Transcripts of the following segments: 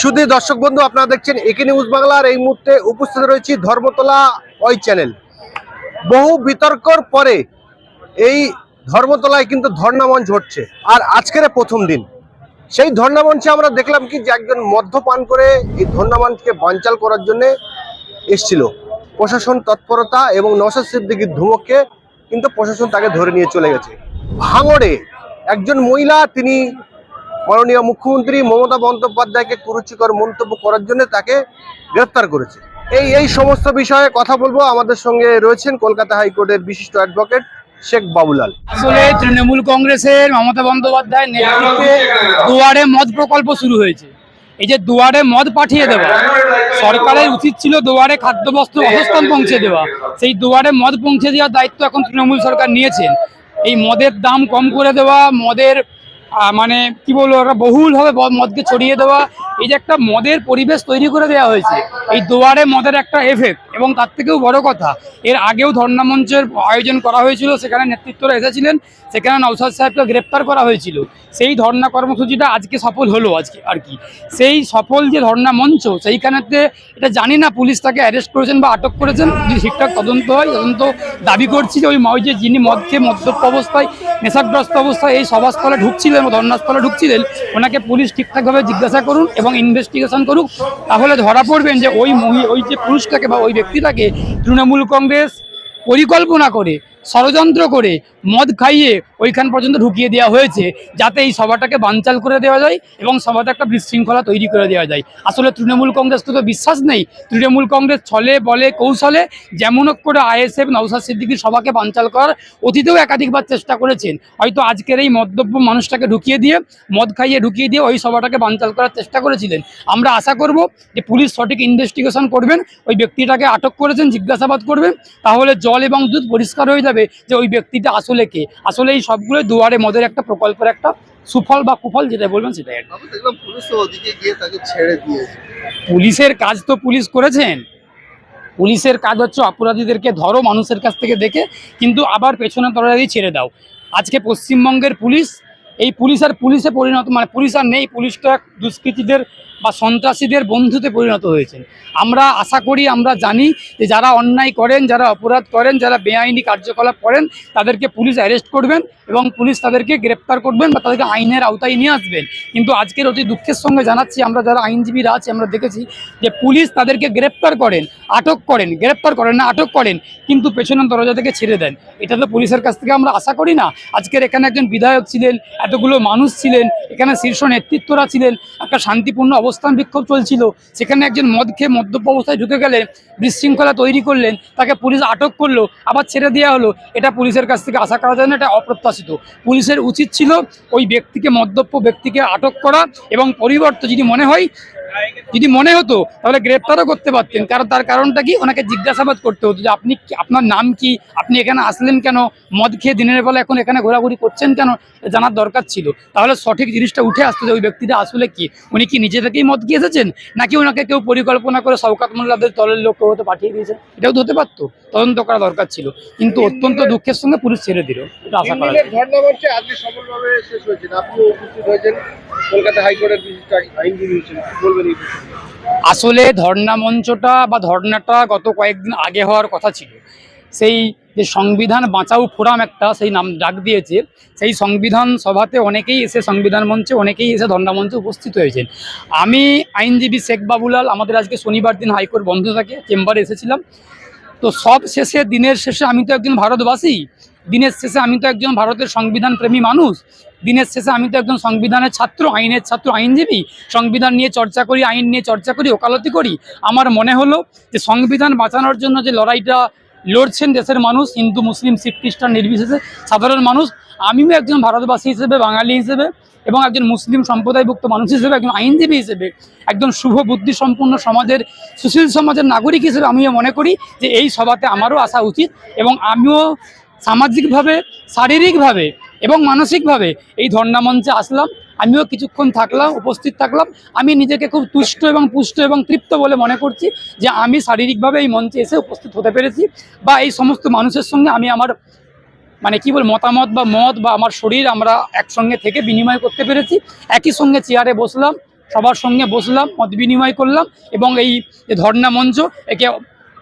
শুধু দর্শক বন্ধু, আপনারা দেখছেন একে নিউজ বাংলার এই মুহূর্তে উপস্থিত রয়েছি ধর্মতলা ওই চ্যানেল। বহু বিতর্কর পরে এই ধর্মতলায় কিন্তু ধর্ণা মঞ্চ হচ্ছে, আর আজকের প্রথম দিন। সেই ধর্ণা মঞ্চে আমরা দেখলাম কি যে একজন মদ্যপান করে এই ধর্ণা মঞ্চকে বানচাল করার জন্য এসছিল। প্রশাসন তৎপরতা এবং নসাদ সিদ্দিকির ধুমককে কিন্তু প্রশাসন তাকে ধরে নিয়ে চলে গেছে। ভাঙড়ে একজন মহিলা, তিনি মাননীয় মুখ্যমন্ত্রী মমতা বন্দ্যোপাধ্যায়কে কুরুচিকর মন্তব্য করার জন্য তাকে গ্রেফতার করেছে। এই এই সমস্ত বিষয়ে কথা বলব। আমাদের সঙ্গে রয়েছেন কলকাতা হাইকোর্টের বিশিষ্ট অ্যাডভোকেট শেখ বাবুলাল। আসলে তৃণমূল কংগ্রেসের মমতা বন্দ্যোপাধ্যায় নেতৃত্বে দুয়ারে মদ প্রকল্প শুরু হয়েছে। এই যে দুয়ারে মদ পাঠিয়ে দেওয়া, সরকারের উচিত ছিল দুয়ারে খাদ্যবস্ত্র অবস্থান পৌঁছে দেওয়া। সেই দুয়ারে মদ পৌঁছে দেওয়ার দায়িত্ব এখন তৃণমূল সরকার নিয়েছেন এই মদের দাম কম করে দেওয়া, মদের মানে কি বলব একটা বহুলভাবে মদকে ছড়িয়ে দেওয়া এই যে একটা মদের পরিবেশ তৈরি করে দেওয়া হয়েছে, এই দুয়ারে মদের একটা এফেক্ট এবং তার থেকেও বড় কথা, এর আগেও ধর্ণা মঞ্চের আয়োজন করা হয়েছিল, সেখানে নেতৃত্বরা এসেছিলেন, সেখানে নৌসাদ সাহেবকে গ্রেপ্তার করা হয়েছিল। সেই ধর্ণা কর্মসূচিটা আজকে সফল হলো আজকে আর কি। সেই সফল যে ধর্ণা মঞ্চ সেইখানেতে এটা জানি না পুলিশ তাকে অ্যারেস্ট করেছেন বা আটক করেছেন, যদি ঠিকঠাক তদন্ত হয়, তদন্ত দাবি করছি যে ওই যে যিনি মদ খেয়ে মদ্যপ অবস্থায়, নেশাগ্রস্ত অবস্থায় এই সভাস্থলে ঢুকছিলেন বা ধর্নাস্থলে ঢুকছিলেন, ওনাকে পুলিশ ঠিকঠাকভাবে জিজ্ঞাসা করুন এবং ইনভেস্টিগেশন করুক, তাহলে ধরা পড়বেন যে ওই ওই যে পুরুষটাকে বা ওই ব্যক্তিটাকে তৃণমূল কংগ্রেস পরিকল্পনা করে, ষড়যন্ত্র করে মদ খাইয়ে ওইখান পর্যন্ত ঢুকিয়ে দেওয়া হয়েছে, যাতে এই সভাটাকে বানচাল করে দেওয়া যায় এবং সভাটা একটা বিশৃঙ্খলা তৈরি করে দেওয়া যায়। আসলে তৃণমূল কংগ্রেস তো বিশ্বাস নেই। তৃণমূল কংগ্রেস ছলে, বলে, কৌশলে যেমন করে আইএসএফ নৌসাদ সিদ্দিকির সভাকে বানচাল করার অতীতেও একাধিকবার চেষ্টা করেছেন। হয়তো আজকের এই মদ্যপ মানুষটাকে ঢুকিয়ে দিয়ে, মদ খাইয়ে ঢুকিয়ে দিয়ে ওই সভাটাকে বানচাল করার চেষ্টা করেছিলেন। আমরা আশা করব যে পুলিশ সঠিক ইনভেস্টিগেশন করবেন, ওই ব্যক্তিটাকে আটক করেছেন, জিজ্ঞাসাবাদ করবেন, তাহলে জল এবং দুধ পরিষ্কার হয়ে যাবে যে ওই ব্যক্তিটা আসলে কে? আসলে এই সবগুলো দুয়ারে মদের একটা প্রকল্পের একটা সুফল বা কুফল যেটা বলবেন সেটাই আর দেখলাম পুলিশ ওদিকে গিয়ে তাকে ছেড়ে দিয়েছে। পুলিশের কাজ তো পুলিশ করেছেন। পুলিশের কাজ হচ্ছে অপরাধীদেরকে ধরো মানুষের কাছ থেকে দেখে কিন্তু আবার পেছনে তরবারি ছেড়ে দাও। আজকে পশ্চিমবঙ্গের পুলিশ এই পুলিশ আর পুলিশে পরিণত মানে পুলিশ আর নেই পুলিশটা দুষ্কৃতীদের বা সন্ত্রাসীদের বন্ধুতে পরিণত হয়েছেন। আমরা আশা করি, আমরা জানি যে যারা অন্যায় করেন, যারা অপরাধ করেন, যারা বেআইনি কার্যকলাপ করেন, তাদেরকে পুলিশ অ্যারেস্ট করবেন এবং পুলিশ তাদেরকে গ্রেপ্তার করবেন বা তাদেরকে আইনের আওতায় নিয়ে আসবেন। কিন্তু আজকের অতি দুঃখের সঙ্গে জানাচ্ছি, আমরা যারা আইনজীবীরা আছি, আমরা দেখেছি যে পুলিশ তাদেরকে গ্রেপ্তার করেন, আটক করেন, গ্রেপ্তার করেন না, আটক করেন, কিন্তু পেছনের দরজা থেকে ছেড়ে দেন। এটা তো পুলিশের কাছ থেকে আমরা আশা করি না। আজকের এখানে একজন বিধায়ক ছিলেন এতগুলো মানুষ ছিলেন, এখানে শীর্ষ নেতৃত্বরা ছিলেন, একটা শান্তিপূর্ণ অবস্থান বিক্ষোভ চলছিল। সেখানে একজন মদ খেয়ে মদ্যপ অবস্থায় ঢুকে গেলেন, বিশৃঙ্খলা তৈরি করলেন, তাকে পুলিশ আটক করল, আবার ছেড়ে দেওয়া হলো। এটা পুলিশের কাছ থেকে আশা করা যায় না, এটা অপ্রত্যাশিত। পুলিশের উচিত ছিল ওই ব্যক্তিকে, মদ্যপ ব্যক্তিকে আটক করা এবং পরিবর্তে যদি মনে হয় যদি মনে হতো তাহলে গ্রেপ্তারও করতে পারতেন। কারণ তার কারণটা কি? ওনাকে জিজ্ঞাসাবাদ করতে হতো যে আপনি আপনার নাম কি? আপনি এখানে আসলেন কেন? মদ খেয়ে দিনের বেলা এখন এখানে ঘোরাঘুরি করছেন কেন? জানার দরকার ছিল। তাহলে সঠিক জিনিসটা উঠে আসতো যে ওই ব্যক্তিটা আসলে কি? উনি কি নিজে থেকেই মদ খেয়ে এসেছেন? নাকি ওনাকে কেউ পরিকল্পনা করে শওকাত মোল্লাদের তলের লোক হতে পাঠিয়ে দিয়েছে এটাও তো হতে পারতো। তদন্ত করা দরকার ছিল। কিন্তু অত্যন্ত দুঃখের সঙ্গে পুলিশ ছেড়ে দিল। এটা আশা করা কলকাতা হাইকোর্টের আসলে ধর্ণা মঞ্চটা বা ধর্ণাটা গত কয়েকদিন আগে হওয়ার কথা ছিল। সেই যে সংবিধান বাঁচাও ফোরাম একটা, সেই নাম ডাক দিয়েছে। সেই সংবিধান সভাতে অনেকেই এসে সংবিধান মঞ্চে, অনেকেই এসে ধর্ণা মঞ্চে উপস্থিত হয়েছেন। আমি আইনজীবী শেখ বাবুলাল, আমাদের আজকে শনিবার দিন হাইকোর্ট বন্ধ থাকে, চেম্বারে এসেছিলাম। তো সব শেষে, দিনের শেষে আমি তো একজন ভারতবাসী, দিনের শেষে আমি তো একজন ভারতের সংবিধান প্রেমী মানুষ। দিনের শেষে আমি তো একজন সংবিধানের ছাত্র, আইনের ছাত্র, আইনজীবী। সংবিধান নিয়ে চর্চা করি, আইন নিয়ে চর্চা করি, ওকালতি করি। আমার মনে হলো যে সংবিধান বাঁচানোর জন্য যে লড়াইটা লড়ছেন দেশের মানুষ, হিন্দু, মুসলিম, শিখ, খ্রিস্টান, নির্বিশেষে সাধারণ মানুষ, আমিও একজন ভারতবাসী হিসেবে, বাঙালি হিসেবে এবং একজন মুসলিম সম্প্রদায়ভুক্ত মানুষ হিসেবে, একজন আইনজীবী হিসেবে, একজন শুভ বুদ্ধি সম্পন্ন সমাজের, সুশীল সমাজের নাগরিক হিসেবে আমিও মনে করি যে এই সভাতে আমারও আসা উচিত এবং আমিও সামাজিকভাবে, শারীরিকভাবে এবং মানসিকভাবে এই ধর্ণা মঞ্চে আসলাম, আমিও কিছুক্ষণ থাকলাম, উপস্থিত থাকলাম। আমি নিজেকে খুব তুষ্ট এবং পুষ্ট এবং তৃপ্ত বলে মনে করছি যে আমি শারীরিকভাবে এই মঞ্চে এসে উপস্থিত হতে পেরেছি বা এই সমস্ত মানুষের সঙ্গে আমি আমার মানে কি বল মতামত বা মত বা আমার শরীর আমরা একসঙ্গে থেকে বিনিময় করতে পেরেছি। একই সঙ্গে চেয়ারে বসলাম, সবার সঙ্গে বসলাম, মত বিনিময় করলাম এবং এই ধর্ণা মঞ্চ একে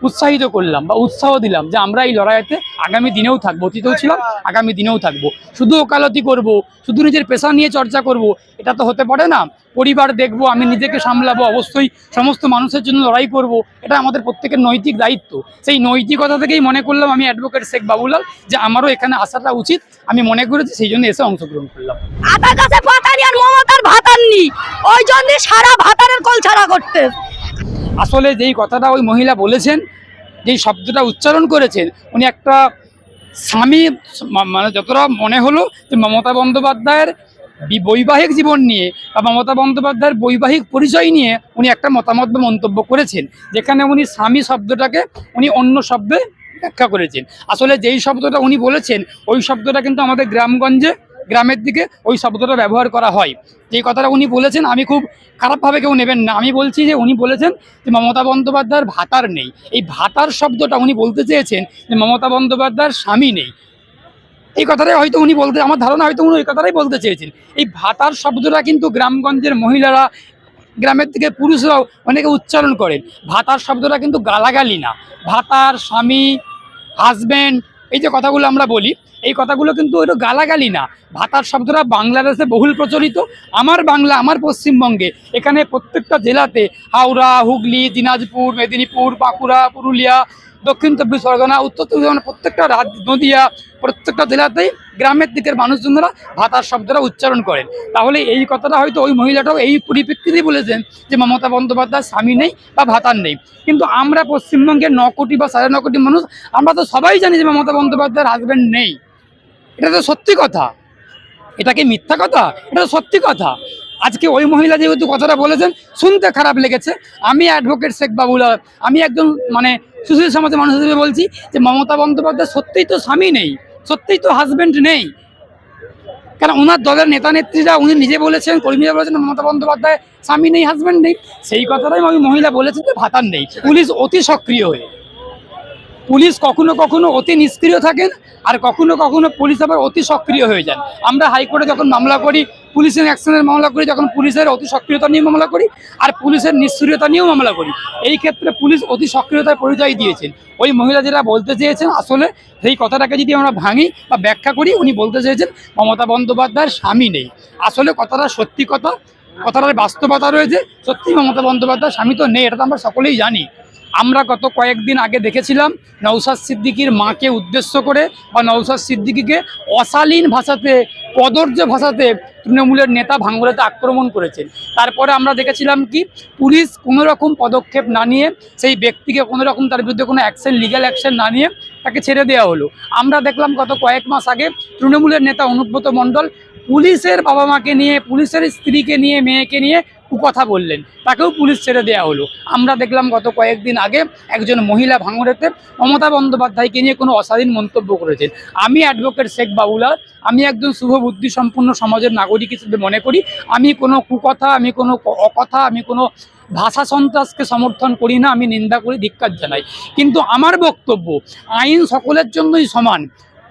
উৎসাহিত করলাম বা উৎসাহ দিলাম যে আমরা এই লড়াইতে আগামী দিনেও থাকব, অতীতেও ছিলাম আগামী দিনেও থাকব। শুধু ওকালতি করব, শুধু নিজের পেশা নিয়ে চর্চা করব, এটা তো হতে পারে না। পরিবার দেখব, আমি নিজেকে সামলাবো, অবশ্যই সমস্ত মানুষের জন্য লড়াই করব, এটা আমাদের প্রত্যেকের নৈতিক দায়িত্ব। সেই নৈতিকতা থেকেই মনে করলাম আমি অ্যাডভোকেট শেখ বাবুলাল যে আমারও এখানে আসাটা উচিত, আমি মনে করেছি সেই জন্য এসে অংশগ্রহণ করলাম। আতার কাছে পাতানি আর মমতার ভাতার নি ওই জন্য সারা ভাতারের কল ছাড়া করতে। আসলে যেই কথাটা ওই মহিলা বলেছেন, যেই শব্দটা উচ্চারণ করেছেন, উনি একটা স্বামী মানে যতটা মনে হলো যে মমতা বন্দ্যোপাধ্যায়ের বৈবাহিক জীবন নিয়ে বা মমতা বন্দ্যোপাধ্যায়ের বৈবাহিক পরিচয় নিয়ে উনি একটা মতামত বা মন্তব্য করেছেন, যেখানে উনি স্বামী শব্দটাকে উনি অন্য শব্দে ব্যাখ্যা করেছেন। আসলে যেই শব্দটা উনি বলেছেন, ওই শব্দটা কিন্তু আমাদের গ্রামগঞ্জে গ্রামের দিকে ওই শব্দটা ব্যবহার করা হয়। যেই কথাটা উনি বলেছেন, আমি খুব খারাপভাবে কেউ নেবেন না। আমি বলছি যে, উনি বলেছেন যে, মমতা বন্দ্যোপাধ্যায়ের ভাতার নেই। এই ভাতার শব্দটা উনি বলতে চেয়েছেন যে, মমতা বন্দ্যোপাধ্যায়ের স্বামী নেই। এই কথাটাই হয়তো উনি বলতে, আমার ধারণা হয়তো উনি ওই কথাটাই বলতে চেয়েছেন। এই ভাতার শব্দটা কিন্তু গ্রামগঞ্জের মহিলারা, গ্রামের থেকে পুরুষরাও অনেকে উচ্চারণ করেন। ভাতার শব্দটা কিন্তু গালাগালি না। ভাতার স্বামী, হাজব্যান্ড এই যে কথাগুলো আমরা বলি, এই কথাগুলো কিন্তু ওইটা গালাগালি না। ভাতার শব্দটা বাংলাদেশে বহুল প্রচলিত। আমার বাংলা, আমার পশ্চিমবঙ্গে এখানে প্রত্যেকটা জেলাতে হাওড়া, হুগলি, দিনাজপুর, মেদিনীপুর, বাঁকুড়া, পুরুলিয়া দক্ষিণ চব্বিশ পরগনা, উত্তর চব্বিশ পরগনা, প্রত্যেকটা রাজ নদিয়া, প্রত্যেকটা জেলাতেই গ্রামের দিকের মানুষজনরা ভাতার শব্দটা উচ্চারণ করেন। তাহলে এই কথাটা হয়তো ওই মহিলাটাও এই পরিপ্রেক্ষিতেই বলেছেন যে মমতা বন্দ্যোপাধ্যায় স্বামী নেই বা ভাতার নেই। কিন্তু আমরা পশ্চিমবঙ্গের ন কোটি বা সাড়ে ন কোটি মানুষ, আমরা তো সবাই জানি যে মমতা বন্দ্যোপাধ্যায়ের হাজব্যান্ড নেই। এটা তো সত্যি কথা। এটা কি মিথ্যা কথা? এটা তো সত্যি কথা। আজকে ওই মহিলা যেহেতু কথাটা বলেছেন, শুনতে খারাপ লেগেছে। আমি অ্যাডভোকেট শেখ বাবুলা আমি একজন মানে সুশীল সমাজের মানুষ হিসেবে বলছি যে মমতা বন্দ্যোপাধ্যায় সত্যিই তো স্বামী নেই, সত্যিই তো হাজব্যান্ড নেই। কারণ ওনার দলের নেতা নেত্রীরা উনি নিজে বলেছেন, কর্মীরা বলেছেন, মমতা বন্দ্যোপাধ্যায় স্বামী নেই হাজব্যান্ড নেই। সেই কথাটাই আমি মহিলা বলেছেন যে ভাতার নেই। পুলিশ অতি সক্রিয় হয়ে। পুলিশ কখনো কখনো অতি নিষ্ক্রিয় থাকেন, আর কখনো কখনো পুলিশ আবার অতি সক্রিয় হয়ে যান। আমরা হাইকোর্টে যখন মামলা করি পুলিশের অ্যাকশনের মামলা করি, যখন পুলিশের অতি সক্রিয়তা নিয়ে মামলা করি, আর পুলিশের নিষ্ক্রিয়তা নিয়েও মামলা করি। এই ক্ষেত্রে পুলিশ অতি সক্রিয়তার পরিচয় দিয়েছেন। ওই মহিলা যেটা বলতে চেয়েছেন, আসলে সেই কথাটাকে যদি আমরা ভাঙি বা ব্যাখ্যা করি, উনি বলতে চেয়েছেন, মমতা বন্দ্যোপাধ্যায়ের স্বামী নেই। আসলে কথাটা সত্যি কথা, কথাটার বাস্তবতা রয়েছে, সত্যি মমতা বন্দ্যোপাধ্যায় স্বামী তো নেই, এটা তো আমরা সকলেই জানি। আমরা গত কয়েকদিন আগে দেখেছিলাম নৌসাদ সিদ্দিকির মাকে উদ্দেশ্য করে বা নৌসাদ সিদ্দিকিকে অশালীন ভাষাতে কদর্য ভাষাতে তৃণমূলের নেতা ভাঙ্গুরাতে আক্রমণ করেছেন। তারপরে আমরা দেখেছিলাম কি, পুলিশ কোনো রকম পদক্ষেপ না নিয়ে সেই ব্যক্তিকে কোনো রকম তার বিরুদ্ধে কোনো অ্যাকশন লিগ্যাল অ্যাকশন না নিয়ে তাকে ছেড়ে দেওয়া হলো। আমরা দেখলাম গত কয়েক মাস আগে তৃণমূলের নেতা অনুব্রত মণ্ডল পুলিশের বাবা মাকে নিয়ে, পুলিশের স্ত্রীকে নিয়ে, মেয়েকে নিয়ে কুকথা বললেন। তাকেও পুলিশ ছেড়ে দেওয়া হলো। আমরা দেখলাম গত কয়েকদিন আগে একজন মহিলা ভাঙড়েতে মমতা বন্দ্যোপাধ্যায়কে নিয়ে কোনো অশালীন মন্তব্য করেছেন। আমি অ্যাডভোকেট শেখ বাবুলা আমি একজন শুভ বুদ্ধি সম্পন্ন সমাজের নাগরিক হিসেবে মনে করি। আমি কোনো কুকথা, আমি কোনো অকথা, আমি কোনো ভাষা সন্ত্রাসকে সমর্থন করি না, আমি নিন্দা করি, ধিক্কার জানাই। কিন্তু আমার বক্তব্য, আইন সকলের জন্যই সমান।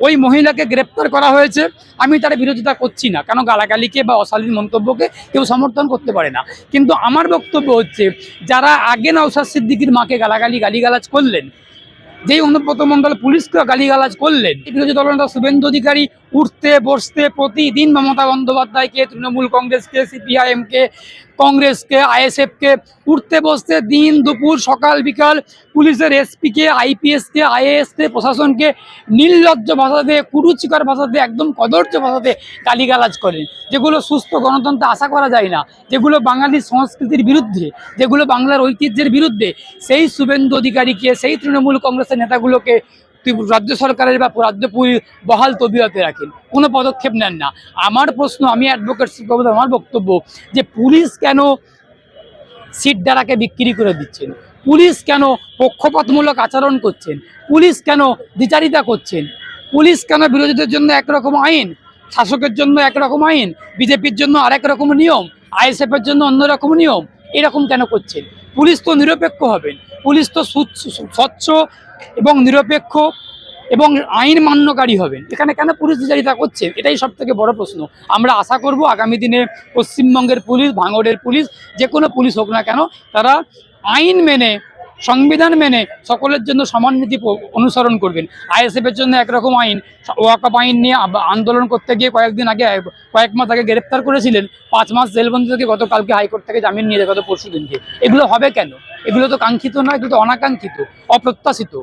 ওই মহিলাকে গ্রেপ্তার করা হয়েছে। আমি তার বিরোধিতা করছি না, কেন গালাগালিকে বা অশালীন মন্তব্যকে কেউ সমর্থন করতে পারে না। কিন্তু আমার বক্তব্য হচ্ছে, যারা আগে নওশাদ সিদ্দিকির মাকে গালাগালি, গালিগালাজ করলেন যেই অনুব্রত মণ্ডল পুলিশকে গালিগালাজ করলেন বিরোধী দলনেতা শুভেন্দু অধিকারী উঠতে, বসতে প্রতিদিন মমতা বন্দ্যোপাধ্যায়কে, তৃণমূল কংগ্রেসকে, সিপিআইএমকে, কংগ্রেসকে, আইএসএফকে উঠতে, বসতে দিন দুপুর, সকাল, বিকাল পুলিশের এসপিকে, আইপিএসকে, আইএএসকে, প্রশাসনকে নির্লজ্জ ভাষাতে, কুরুচিকর ভাষাতে, একদম কদর্য ভাষাতে গালিগালাজ করেন। যেগুলো সুস্থ গণতন্ত্রে আশা করা যায় না, যেগুলো বাঙালির সংস্কৃতির বিরুদ্ধে, যেগুলো বাংলার ঐতিহ্যের বিরুদ্ধে, সেই শুভেন্দু অধিকারীকে, সেই তৃণমূল কংগ্রেসের নেতাগুলোকে রাজ্য সরকারের বা রাজ্য বহাল তবিয়তে রাখেন। কোনো পদক্ষেপ নেন না। আমার প্রশ্ন, আমি অ্যাডভোকেট আমার বক্তব্য যে পুলিশ কেন সিট দ্বারাকে বিক্রি করে দিচ্ছেন? পুলিশ কেন পক্ষপাতমূলক আচরণ করছেন? পুলিশ কেন দ্বিচারিতা করছেন? পুলিশ কেন বিরোধীদের জন্য একরকম আইন, শাসকের জন্য একরকম আইন, বিজেপির জন্য আরেক রকম নিয়ম আইএসএফ এর জন্য অন্যরকম নিয়ম, এরকম কেন করছেন? পুলিশ তো নিরপেক্ষ হবেন। পুলিশ তো স্বচ্ছ এবং নিরপেক্ষ এবং আইন মান্যকারী হবেন। এখানে কেন পুলিশ বিচারিতা করছে? এটাই সব থেকে বড় প্রশ্ন। আমরা আশা করব আগামী দিনে পশ্চিমবঙ্গের পুলিশ, ভাঙড়ের পুলিশ, যে কোনো পুলিশ হোক না কেন, তারা আইন মেনে সংবিধান মেনে সকলের জন্য সমান নীতি অনুসরণ করবেন। আইএসএফের জন্য একরকম আইন ওয়াকাপ আইন নিয়ে আন্দোলন করতে গিয়ে কয়েকদিন আগে, কয়েক মাস আগে গ্রেপ্তার করেছিলেন। পাঁচ মাস জেলবন্দি থেকে গতকালকে হাইকোর্ট থেকে জামিন নিয়ে গত পরশু দিনকে এগুলো হবে কেন? এগুলো তো কাঙ্ক্ষিত না এগুলো তো অনাকাঙ্ক্ষিত, অপ্রত্যাশিত।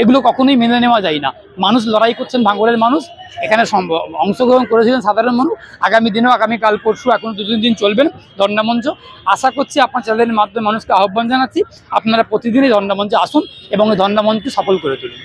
এগুলো কখনোই মেনে নেওয়া যায় না। মানুষ লড়াই করছেন ভাঙড়ের মানুষ, এখানে সম্ভব অংশগ্রহণ করেছিলেন সাধারণ মানুষ। আগামী দিনেও আগামীকাল পরশু এখনও দু তিন দিন চলবেন ধর্ণামঞ্চ আশা করছি আপনার চ্যানেলের মাধ্যমে মানুষকে আহ্বান জানাচ্ছি, আপনারা প্রতিদিনই ধর্ণামঞ্চে আসুন এবং এই ধর্ণামঞ্চকে সফল করে তুলুন।